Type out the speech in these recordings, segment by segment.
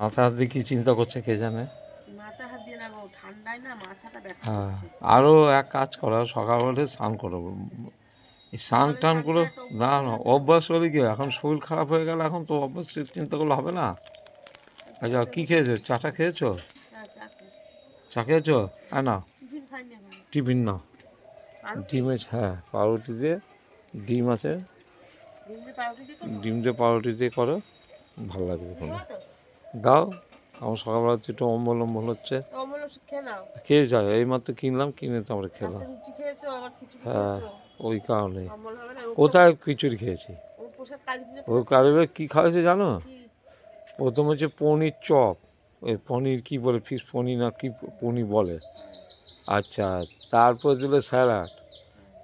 মাথা হাত দিয়ে কি চিন্তা করছে কে জানে হ্যাঁ আরও এক কাজ করো সকালবেলা স্নান করো। এই স্নান টান করে না না অভ্যাস হলে কি এখন শরীর খারাপ হয়ে গেলে এখন তো অভ্যাস চিন্তা করলে হবে না। আচ্ছা কী খেয়েছো? চাটা খেয়েছো? চা খেয়েছো। হ্যাঁ না টিফিন না ডিম আছে হ্যাঁ পাউরুটি দিয়ে ডিম আছে। ডিম দিয়ে পাউরুটি দিয়ে করো? ভালো লাগবে? দাও আমার সকালবেলা একটু অম্বল অম্বল হচ্ছে। খেয়ে যাও এই মাত্র কিনলাম কিনে তো আমরা খেলাম। হ্যাঁ ওই কারণে। কোথায় খিচুড়ি খেয়েছি। ও কারিগর কী খাওয়াছে জানো? প্রথম হচ্ছে পনির চপ ওই পনির কি বলে ফিশ পনির না কি পনির বলে? আচ্ছা তারপর দিল স্যালাড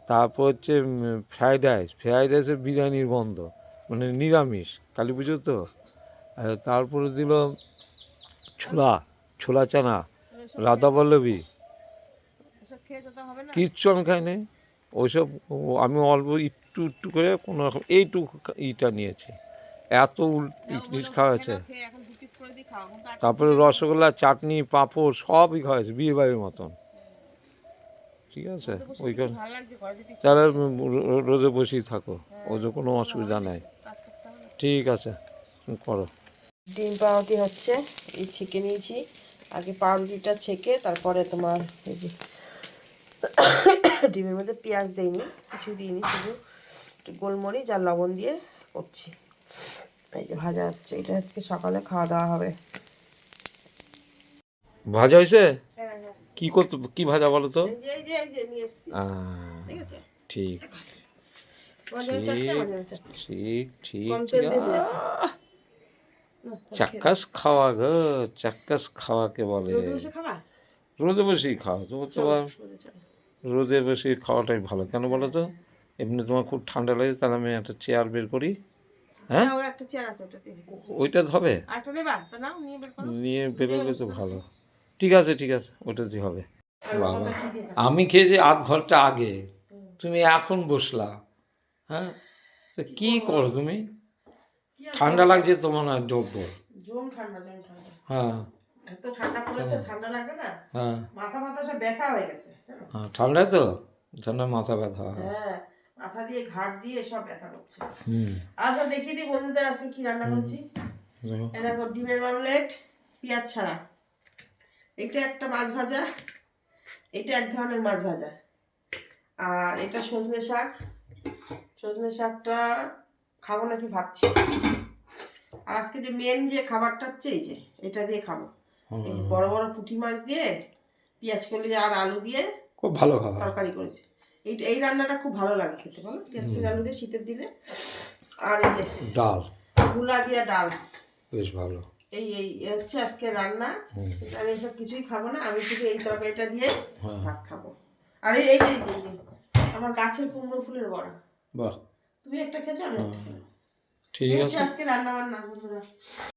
তারপর হচ্ছে ফ্রাইড রাইস ফ্রাইড রাইসের বিরিয়ানির গন্ধ মানে নিরামিষ কালী পুজো তো? তারপরে দিল ছোলা ছোলা চানা রাধা পল্লবী। ওসব খেয়ে যেতে হবে না। কিচ্ছু আমি খাইনি ওইসব আমি অল্প একটু একটু করে কোনো রকম এইটুকু ইটা নিয়েছি। এত উল- জিনিস খাওয়া হয়েছে। খেয়ে এখন দু পিস করে দিয়ে খাও এখন তো আর- তারপরে রসগোল্লা চাটনি পাঁপড় সবই খাওয়াছে বিয়ে বাড়ির মতন। ঠিক আছে? ওই কারণে ভালো লাগছে ঘরে যদি তাহলে রোদে বসেই থাকো। ওদের কোনো অসুবিধা নাই। ঠিক আছে। করো। ডিম পাউরুটি হচ্ছে এই ছেঁকে নিয়েছি। আগে পাউরুটিটা ছেঁকে তারপরে তোমার এই যে ডিমের মধ্যে পেঁয়াজ দিইনি কিছু দিইনি শুধু একটু গোলমরিচ আর লবণ দিয়ে করছি। এই যে ভাজা হচ্ছে এটা আজকে সকালে খাওয়া দাওয়া হবে। ভাজা হয়েছে? হ্যাঁ হ্যাঁ। কি করতে কি ভাজা বলো তো? ঠিক ঠিক। ঠিক ঠিক চাক্কাস খাওয়া গো চাক্কাস খাওয়াকে বলে? রোদে বসেই খাও তোমার তো আবার রোদে বসে খাওয়াটাই ভালো। কেন বলো তো? এমনি তোমার খুব ঠান্ডা লাগে তাহলে আমি একটা চেয়ার বের করি। হ্যাঁ? ওইটা হবে নিয়ে বেরোলে তো ভালো। ঠিক আছে ঠিক আছে ওটাতে হবে। বাবা আমি খেয়েছি আধ ঘণ্টা আগে। তুমি এখন বসলা। হ্যাঁ? তো কি করো তুমি? ঠান্ডা লাগছে তোমার না যোগ্য জম ঠান্ডা জম ঠান্ডা। হ্যাঁ। এত ঠান্ডা পড়েছে ঠান্ডা লাগবে না? হ্যাঁ। মাথা মাথা সব ব্যথা হয়ে গেছে হ্যাঁ ঠান্ডায় তো ঠান্ডা মাথা ব্যথা হয়। হ্যাঁ মাথা দিয়ে ঘাট দিয়ে সব ব্যথা করছে। আচ্ছা দেখিয়ে দিই বন্ধুদের আছে কি রান্না করছি? এ দেখো ডিমের মামলেট পেঁয়াজ ছাড়া। এটা একটা মাছ ভাজা এটা এক ধরনের মাছ ভাজা। আর এটা সজনে শাক। সজনে শাকটা খাব নাকি ভাবছি। আর আজকে যে মেন যে খাবারটা হচ্ছে এই যে এটা দিয়ে খাব। বড় বড় পুঁটি মাছ দিয়ে পেঁয়াজ কলি আর আলু দিয়ে খুব ভালো খাবার। তরকারি করেছি। এই এই রান্নাটা খুব ভালো লাগে খেতে বলো? পেঁয়াজ কলি আলু দিয়ে শীতের দিনে। আর এই যে ডাল। গুলা দিয়ে ডাল। বেশ ভালো। এই এই হচ্ছে আজকে রান্না। আমি এসব কিছুই খাব না আমি শুধু এই তরকারিটা দিয়ে হ্যাঁ। ভাত খাব। আর এই এই আমার গাছের কুমড়ো ফুলের বড়া। বাহ। তুমি একটা খেয়েছো? আমি ঠিক আছে। আজকে রান্না বান্না বন্ধুরা।